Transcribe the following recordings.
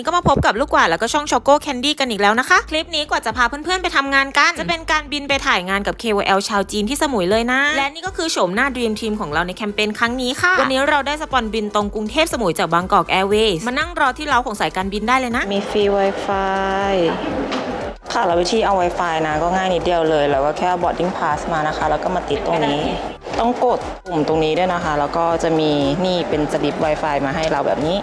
นี้ก็มาพบกับลูกกวาดแล้วก็ช่องช็อกโก้แคนดี้กันอีกแล้วนะคะ คลิปนี้กว่าจะพาเพื่อนๆไปทำงานกัน จะเป็นการบินไปถ่ายงานกับ KOL ชาวจีนที่สมุยเลยนะ และนี่ก็คือโฉมหน้าดีมทีมของเราในแคมเปญครั้งนี้ค่ะ วันนี้เราได้สปอนบินตรงกรุงเทพสมุยจากบางกอกแอร์เวย์มานั่งรอที่เล้าของสายการบินได้เลยนะ มีฟรี Wi-Fi ค่ะแล้ววิธีเอา Wi-Fi นะก็ง่ายนิดเดียวเลยแล้วก็แค่ boarding pass มานะคะ แล้วก็มาติดตรงนี้ ต้องกดปุ่มตรงนี้ด้วยนะคะ แล้วก็จะมีนี่เป็นสลิป Wi-Fi มาให้เราแบบนี้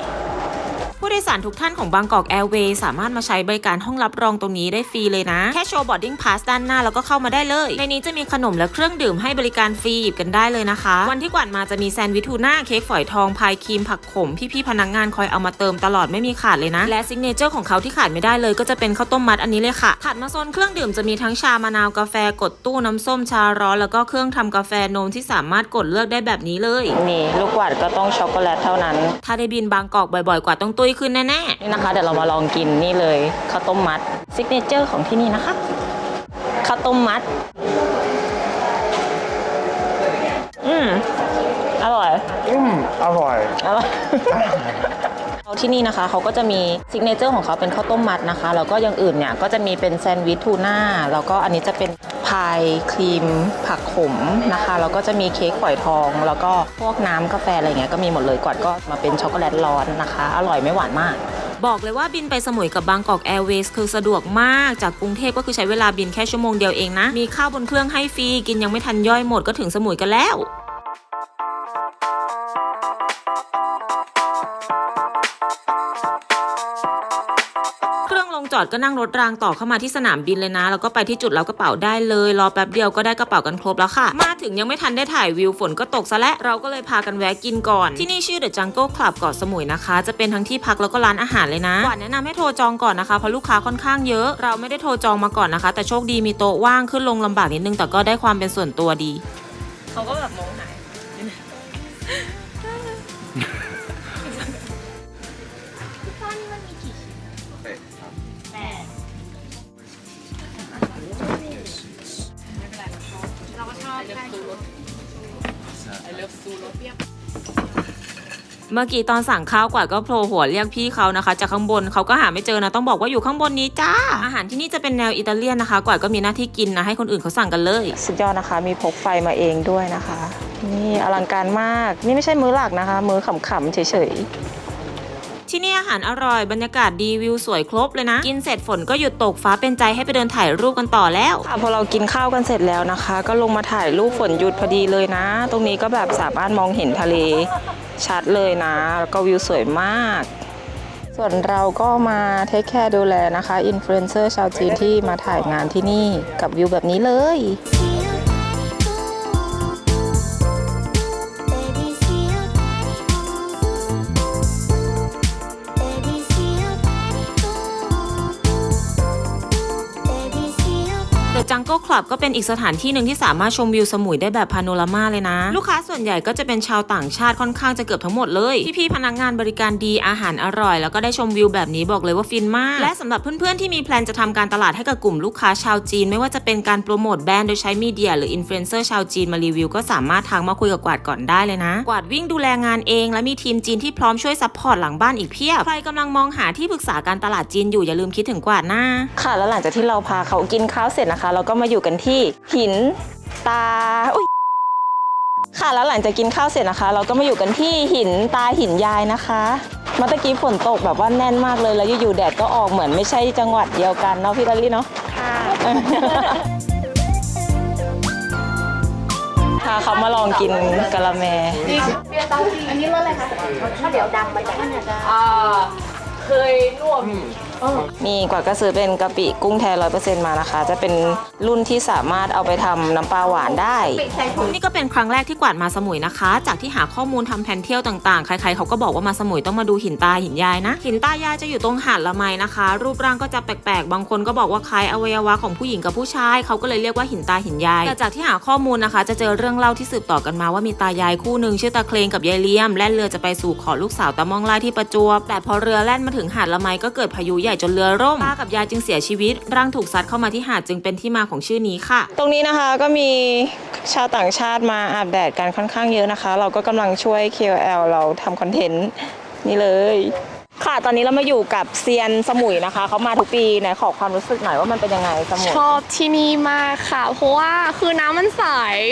ผู้โดยสารทุกท่านของบางกอกแอร์เวย์สามารถมาใช้บริการห้องรับรองตรงนี้ได้ฟรีเลยนะ แค่โชว์ boarding pass ด้านหน้าแล้วก็เข้ามาได้เลย ในนี้จะมีขนมและเครื่องดื่มให้บริการฟรีหยิบกันได้เลยนะคะ วันที่กวาดมาจะมีแซนด์วิชทูน่าเค้กฝอยทองพายครีมผักขม พี่ๆพนักงานคอยเอามาเติมตลอดไม่มีขาดเลยนะ และซิกเนเจอร์ของเขาที่ขาดไม่ได้เลยก็จะเป็นข้าวต้มมัดอันนี้เลยค่ะ ถัดมาโซนเครื่องดื่มจะมีทั้งชามะนาวกาแฟกดตู้น้ำส้มชาร้อนแล้วก็เครื่องทำกาแฟนมที่สามารถกดเลือกได้แบบนี้เลยนี่ลูกกวาดก็ต้องช็อกโกแลตเท่านั้น ถ้าได้บินบางกอกบ่อยๆกว่าต้องตุ้ยขึ้นแน่ๆนี่นะคะเดี๋ยวเรามาลองกินนี่เลยข้าวต้มมัดซิกเนเจอร์ของที่นี่นะคะข้าวต้มมัด อืมอร่อย อืมอร่อย อร่อยเอา ที่นี่นะคะเขาก็จะมีซิกเนเจอร์ของเขาเป็นข้าวต้มมัดนะคะ แล้วก็อย่างอื่นเนี่ยก็จะมีเป็นแซนด์วิชทูน่าแล้วก็อันนี้จะเป็นพายครีม ผักขมนะคะแล้วก็จะมีเค้กฝอยทอง แล้วก็พวกน้ำกาแฟอะไรเงี้ยก็มีหมดเลยก่อนก็มาเป็นช็อกโกแลตร้อนนะคะ อร่อยไม่หวานมากบอกเลยว่าบินไปสมุยกับบางกอกแอร์เวย์คือสะดวกมาก จากกรุงเทพก็คือใช้เวลาบินแค่ชั่วโมงเดียวเองนะ มีข้าวบนเครื่องให้ฟรี กินยังไม่ทันย่อยหมดก็ถึงสมุยกันแล้ว อดก็นั่งรถรางต่อเข้ามาที่สนามบินเลยนะ แล้วก็ไปที่จุดรับกระเป๋าได้เลย รอแป๊บเดียวก็ได้กระเป๋ากันครบแล้วค่ะ มาถึงยังไม่ทันได้ถ่ายวิวฝนก็ตกซะและเราก็เลยพากันแวะกินก่อน ที่นี่ชื่อ The Jungle Club เกาะสมุยนะคะ จะเป็นทั้งที่พักแล้วก็ร้านอาหารเลยนะหวานแนะนำให้โทรจองก่อนนะคะเพราะลูกค้าค่อนข้างเยอะ เราไม่ได้โทรจองมาก่อนนะคะ แต่โชคดีมีโต๊ะว่างขึ้นลงลำบากนิดนึงแต่ก็ได้ความเป็นส่วนตัวดี เขาก็แบบมองหา เมื่อกี้ตอนสั่งข้าวกว่าก็โผล่หัวเรียกพี่เขานะคะ จากข้างบนเขาก็หาไม่เจอนะต้องบอกว่าอยู่ข้างบนนี้จ้า อาหารที่นี่จะเป็นแนวอิตาเลียนนะคะ กว่าก็มีหน้าที่กินนะให้คนอื่นเขาสั่งกันเลย สุดยอดนะคะ มีพกไฟมาเองด้วยนะคะ นี่อลังการมาก นี่ไม่ใช่มื้อหลักนะคะ มื้อขำๆเฉยๆ ที่นี่อาหารอร่อยบรรยากาศดีวิวสวยครบเลยนะ กินเสร็จฝนก็หยุดตกฟ้าเป็นใจให้ไปเดินถ่ายรูปกันต่อแล้วค่ะพอเรากินข้าวกันเสร็จแล้วนะคะ ก็ลงมาถ่ายรูปฝนหยุดพอดีเลยนะ ตรงนี้ก็แบบสามารถมองเห็นทะเลชัดเลยนะ แล้วก็วิวสวยมาก ส่วนเราก็มาเทคแคร์ดูแลนะคะอินฟลูเอนเซอร์ชาวจีนที่มาถ่ายงานที่นี่กับวิวแบบนี้เลย you. The Jungle Club ก็เป็นอีกสถานที่หนึ่งที่สามารถชมวิวสมุยได้แบบพาโนรามาเลยนะ ลูกค้าส่วนใหญ่ก็จะเป็นชาวต่างชาติค่อนข้างจะเกือบทั้งหมดเลยพี่ๆพนักงานบริการดีอาหารอร่อย แล้วก็ได้ชมวิวแบบนี้บอกเลยว่าฟินมาก และสำหรับเพื่อนๆที่มีแพลนจะทำการตลาดให้กับกลุ่มลูกค้าชาวจีน ไม่ว่าจะเป็นการโปรโมทแบรนด์โดยใช้มีเดียหรืออินฟลูเอนเซอร์ชาวจีนมารีวิวก็สามารถทางมาคุยกับกวาดก่อนได้เลยนะ กวาดวิ่งดูแลงานเอง และมีทีมจีนที่พร้อมช่วยซัพพอร์ตหลังบ้านอีกเพียบใครกำลังมองหาที่ปรึกษาการตลาดจีนอยู่อย่าลืมคิดถึงกวาดนะค่ะ แล้วหลังจากที่เราพาเขากินข้าวเสร็จนะคะเราก็มาอยู่กันที่หินตาอุยค่ะแล้วหลังจากกินข้าวเสร็จนะคะ เราก็มาอยู่กันที่หินตาหินยายนะคะเมื่อตะกี้ฝนตกแบบว่าแน่นมากเลยแล้วอยู่ๆแดดก็ออกเหมือนไม่ใช่จังหวัดเดียวกันเนาะพี่ลลี่เนาะพาเขามาลองกินกะละแมนี่กว่ นี่ก็ซื้อเป็นกะปิกุ้งแท้ร้อยเปอร์เซ็นต์มานะคะ จะเป็นรุ่นที่สามารถเอาไปทำน้ำปลาหวานได้ นี่ก็เป็นครั้งแรกที่กวาดมาสมุยนะคะ จากที่หาข้อมูลทำแผนเที่ยวต่างๆ ใครๆเขาก็บอกว่ามาสมุยต้องมาดูหินตาหินยายนะ หินตายายจะอยู่ตรงหาดละไมนะคะ รูปร่างก็จะแปลกๆ บางคนก็บอกว่าคล้ายอวัยวะของผู้หญิงกับผู้ชาย เขาก็เลยเรียกว่าหินตาหินยาย แต่จากที่หาข้อมูลนะคะ จะเจอเรื่องเล่าที่สืบต่อกันมาว่ามีตายายคู่หนึ่งชื่อตาเคลงกับยายเลี้ยมแล่นเรือจะไปสู่ขอลูกสาวตามองไล่ที่ประจวบแต่พอเรือแล่นมาถึงหาดละไมก็เกิดพายุหญ่จนเรือร่มตากับยายจึงเสียชีวิต ร่างถูกซัดเข้ามาที่หาดจึงเป็นที่มาของชื่อนี้ค่ะ ตรงนี้นะคะก็มีชาวต่างชาติมาอาบแดดกันค่อนข้างเยอะนะคะ เราก็กำลังช่วย KOL เราทำคอนเทนต์นี่เลยค่ะ ตอนนี้เรามาอยู่กับเซียนสมุยนะคะ เขามาทุกปีไหนขอความรู้สึกหน่อยว่ามันเป็นยังไงสมุย ชอบที่นี่มากค่ะ เพราะว่าคือน้ำมันใส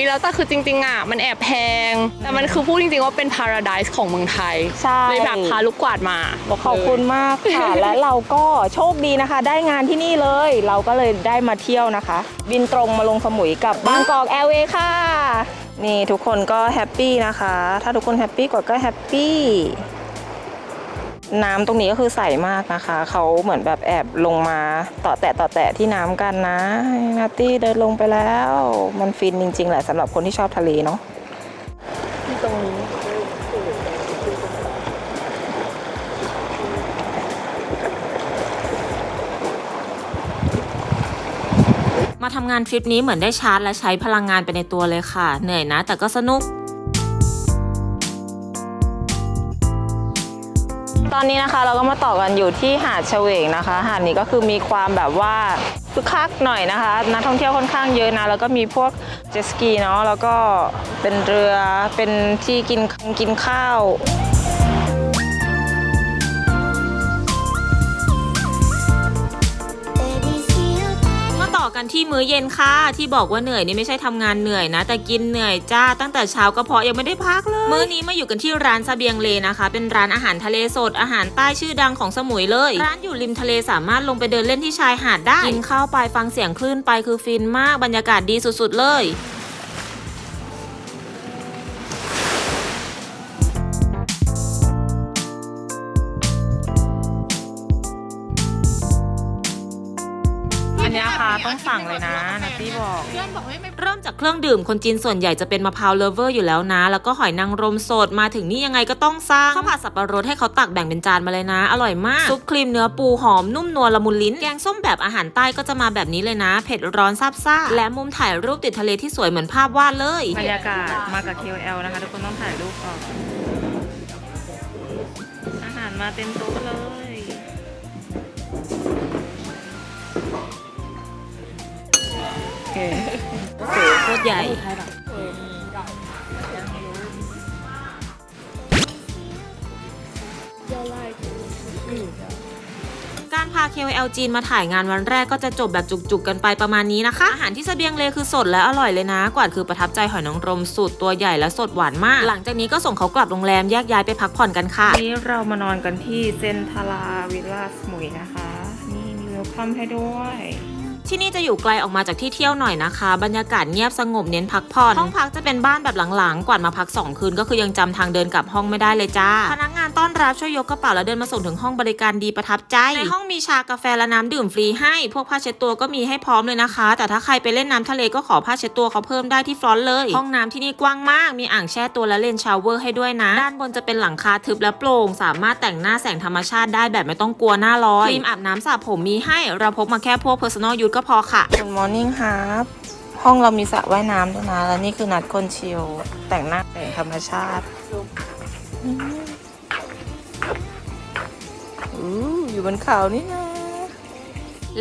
แล้วแต่คือจริงๆอะมันแอบแพง แต่มันคือพูดจริงๆว่าเป็น paradise ของเมืองไทยใช่ เลยแบบพาลูกกวาดมาบอกขอบคุณมากค่ะ และเราก็โชคดีนะคะ ได้งานที่นี่เลย เราก็เลยได้มาเที่ยวนะคะ บินตรงมาลงสมุยกับบางกอกแอร์เวย์ค่ะ นี่ทุกคนก็แฮปปี้นะคะ ถ้าทุกคนแฮปปี้กดก็แฮปปี้ น้ำตรงนี้ก็คือใสมากนะคะ เขาเหมือนแบบแอบลงมาต่อแตะต่อแตะที่น้ำกันนะนัตตี้เดินลงไปแล้ว มันฟินจริง ๆ แหละสำหรับคนที่ชอบทะเลเนาะมาทำงานทริปนี้เหมือนได้ชาร์จและใช้พลังงานไปในตัวเลยค่ะ เหนื่อยนะแต่ก็สนุก ตอนนี้นะคะเราก็มาต่อกันอยู่ที่หาดเฉวงนะคะ หาดนี้ก็คือมีความแบบว่าคึกคักหน่อยนะคะนักท่องเที่ยวค่อนข้างเยอะนะแล้วก็มีพวกเจสกีเนาะแล้วก็เป็นเรือเป็นที่กินกินข้าว ที่มื้อเย็นค่ะ ที่บอกว่าเหนื่อยนี่ไม่ใช่ทำงานเหนื่อยนะ แต่กินเหนื่อยจ้าตั้งแต่เช้าก็เพาะยังไม่ได้พักเลย มื้อนี้มาอยู่กันที่ร้านซาเบียงเลนะคะ เป็นร้านอาหารทะเลสดอาหารใต้ชื่อดังของสมุยเลย ร้านอยู่ริมทะเลสามารถลงไปเดินเล่นที่ชายหาดได้กินข้าวไปฟังเสียงคลื่นไปคือฟินมากบรรยากาศดีสุดๆเลย เครื่องดื่มคนจีนส่วนใหญ่จะเป็นมะพร้าวเลเวอร์อยู่แล้วนะ แล้วก็หอยนางรมสดมาถึงนี่ยังไงก็ต้องสั่งข้าวผัดสับปะรดให้เขาตักแบ่งเป็นจานมาเลยนะ อร่อยมาก ซุปครีมเนื้อปูหอมนุ่มนวลละมุนลิ้น แกงส้มแบบอาหารใต้ก็จะมาแบบนี้เลยนะ เผ็ดร้อนซาบซ่า และมุมถ่ายรูปติดทะเลที่สวยเหมือนภาพวาดเลยบรรยากาศมากับ KOL นะคะทุกคนต้องถ่ายรูปก่อนอาหารมาเต็มโต๊ะเลยโอเค โคตรใหญ่ การพา KOL จีนมาถ่ายงานวันแรกก็จะจบแบบจุกๆกันไปประมาณนี้นะคะ อาหารที่เสบียงเลคือสดและอร่อยเลยนะ กว่าคือประทับใจหอยนางรมสุดตัวใหญ่และสดหวานมาก หลังจากนี้ก็ส่งเขากลับโรงแรมแยกย้ายไปพักผ่อนกันค่ะวันนี้เรามานอนกันที่เซนทาราวิลล่าสมุยนะคะ นี่มีเวลคัมให้ด้วย ที่นี่จะอยู่ไกลออกมาจากที่เที่ยวหน่อยนะคะ บรรยากาศเงียบสงบเน้นพักผ่อน ห้องพักจะเป็นบ้านแบบหลังๆ กว่ามาพัก 2 คืนก็คือยังจำทางเดินกลับห้องไม่ได้เลยจ้า พนักงานต้อนรับช่วยยกกระเป๋าแล้วเดินมาส่งถึงห้องบริการดีประทับใจ ในห้องมีชากาแฟและน้ำดื่มฟรีให้ พวกผ้าเช็ดตัวก็มีให้พร้อมเลยนะคะ แต่ถ้าใครไปเล่นน้ำทะเลก็ขอผ้าเช็ดตัวเขาเพิ่มได้ที่ฟลอนต์เลย ห้องน้ำที่นี่กว้างมาก มีอ่างแช่ตัวและเลนชาวเวอร์ให้ด้วยนะ ด้านบนจะเป็นหลังคาทึบและโปร่ง สามารถแต่งหน้าแสงธรรมชาติได้แบบไม่ต้องกลัวหน้าร้อนครีมอาบน้ำสระผมมีให้เราพกมาแค่พวก personal use ก็พอค่ะ Good morning ครับห้องเรามีสระว่ายน้ำด้วยนะ แล้วนี่คือนัดคนชิลแต่งหน้าแต่งธรรมชาติอืมอู้อยู่บนเขานี่นะ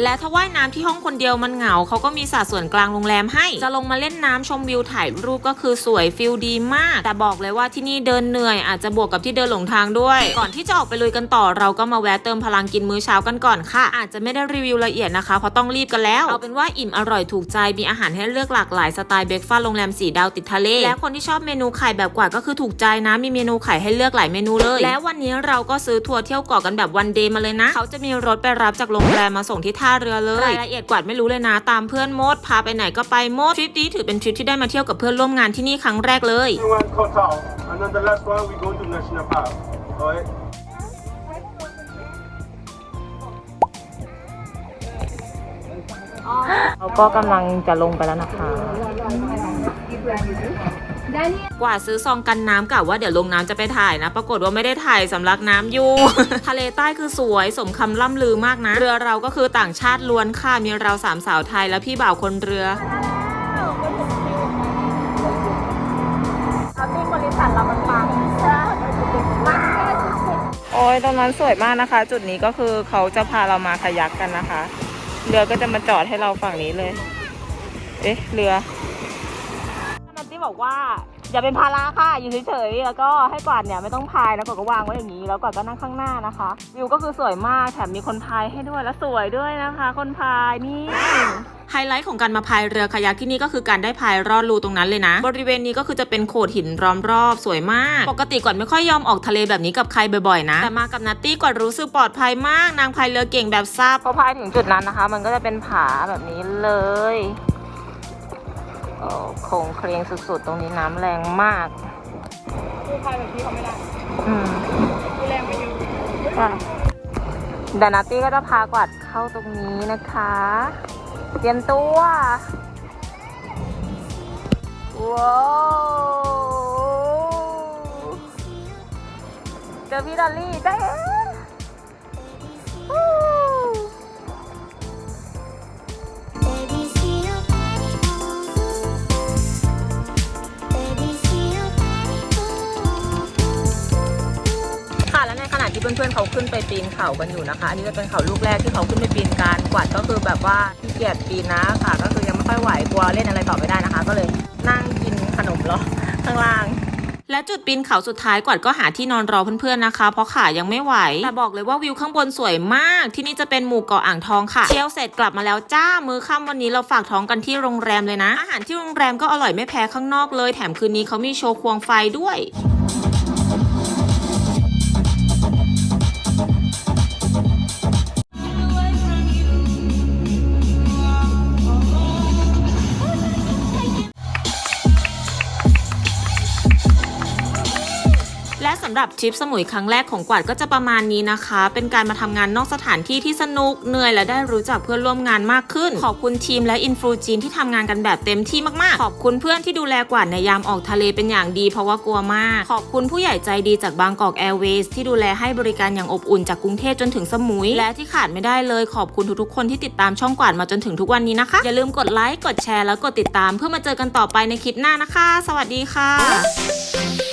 และถ้าว่ายน้ำที่ห้องคนเดียวมันเหงาเขาก็มีสระส่วนกลางโรงแรมให้ จะลงมาเล่นน้ำชมวิวถ่ายรูปก็คือสวยฟิลดีมาก แต่บอกเลยว่าที่นี่เดินเหนื่อยอาจจะบวกกับที่เดินหลงทางด้วย ก่อนที่จะออกไปลุยกันต่อเราก็มาแวะเติมพลังกินมื้อเช้ากันก่อนค่ะ อาจจะไม่ได้รีวิวละเอียดนะคะเพราะต้องรีบกันแล้วเอาเป็นว่าอิ่มอร่อยถูกใจมีอาหารให้เลือกหลากหลายสไตล์เบรกฟาสต์โรงแรมสีดาวติดทะเลและคนที่ชอบเมนูไข่แบบกว่าก็คือถูกใจนะมีเมนูไข่ให้เลือกหลายเมนูเลย และวันนี้เราก็ซื้อทัวร์เที่ยวเกาะกันแบบวันเดย์มาเลยนะ เขาจะมีรถไปรับจากโรงแรมมาส่งที่ท่าเรือเลยรายละเอียดกวาดไม่รู้เลยนะ ตามเพื่อนมดพาไปไหนก็ไปหมดทริปนี้ถือเป็นทริปที่ได้มาเที่ยวกับเพื่อนร่วมงานที่นี่ครั้งแรกเลย one cut out, and then the last one we go to national park. Alright. เราก็กำลังจะลงไปแล้วนะคะ กว่าซื้อซองกันน้ำกะว่าเดี๋ยวลงน้ำจะไปถ่ายนะ ปรากฏว่าไม่ได้ถ่ายสำลักน้ำอยู่ ทะเลใต้คือสวยสมคำล่ำลือมากนะ เรือเราก็คือต่างชาติล้วนค่ะ มีเราสามสาวไทยและพี่บ่าวคนเรือโอ้ยตรงนั้นสวยมากนะคะ จุดนี้ก็คือเขาจะพาเรามาขยักกันนะคะ เรือก็จะมาจอดให้เราฝั่งนี้เลย เอ๊ะ เรือนันตี้ บอกว่าอย่าเป็นภาระค่ะอยู่เฉยๆแล้วก็ให้กวาดเนี่ยไม่ต้องพายแล้วกวาดก็วางไว้อย่างนี้ แล้วกวาดก็นั่งข้างหน้านะคะวิวก็คือสวยมากแถมมีคนพายให้ด้วยและสวยด้วยนะคะ คนพายนี่ไฮไลท์ของการมาพายเรือคายักที่นี่ก็คือการได้พายรอดรูตรงนั้นเลยนะ บริเวณนี้ก็คือจะเป็นโขดหินล้อมรอบสวยมาก ปกติก่อนไม่ค่อยยอมออกทะเลแบบนี้กับใครบ่อยๆนะ แต่มากับนัตตี้ก่อนรู้สึกปลอดภัยมาก นางพายเรือเก่งแบบซับพอพายถึงจุดนั้นนะคะ มันก็จะเป็นผาแบบนี้เลย โอ้โค้งเครงสุดๆ ตรงนี้น้ำแรงมากคือพายแบบพี่เขาไม่ได้อืมคือแรงไปอยู่ใช่เดยวนาตี้ก็จะพากวัดเข้าตรงนี้นะคะ เตรียมตัวว้าวเจอพี่ดอลลี่จ้า เพื่อนๆเขาขึ้นไปปีนเขากันอยู่นะคะ อันนี้จะเป็นเขาลูกแรกที่เขาขึ้นไปปีนกันกวัดก็คือแบบว่าขี้เกียจปีนนะค่ะ ก็คือยังไม่ค่อยไหวกลัวเล่นอะไรต่อไม่ได้นะคะ ก็เลยนั่งกินขนมรอข้างล่างและจุดปีนเขาสุดท้ายกวาดก็หาที่นอนรอเพื่อนๆนะคะ เพราะขายังไม่ไหว แต่บอกเลยว่าวิวข้างบนสวยมาก ที่นี่จะเป็นหมู่เกาะอ่างทองค่ะเที่ยวเสร็จกลับมาแล้วจ้า มือค่ำวันนี้เราฝากท้องกันที่โรงแรมเลยนะ อาหารที่โรงแรมก็อร่อยไม่แพ้ข้างนอกเลย แถมคืนนี้เขามีโชว์ควงไฟด้วย และสำหรับทริปสมุยครั้งแรกของกวาดก็จะประมาณนี้นะคะ เป็นการมาทำงานนอกสถานที่ที่สนุกเหนื่อยและได้รู้จักเพื่อนร่วมงานมากขึ้น ขอบคุณทีมและอินฟลูจีนที่ทำงานกันแบบเต็มที่มากๆ ขอบคุณเพื่อนที่ดูแลกวาดในยามออกทะเลเป็นอย่างดีเพราะว่ากลัวมาก ขอบคุณผู้ใหญ่ใจดีจากบางกอกแอร์เวย์ที่ดูแลให้บริการอย่างอบอุ่นจากกรุงเทพจนถึงสมุย และที่ขาดไม่ได้เลยขอบคุณทุกๆคนที่ติดตามช่องกวาดมาจนถึงทุกวันนี้นะคะ อย่าลืมกดไลค์กดแชร์แล้วกดติดตามเพื่อมาเจอกันต่อไปในคลิปหน้านะคะ สวัสดีค่ะ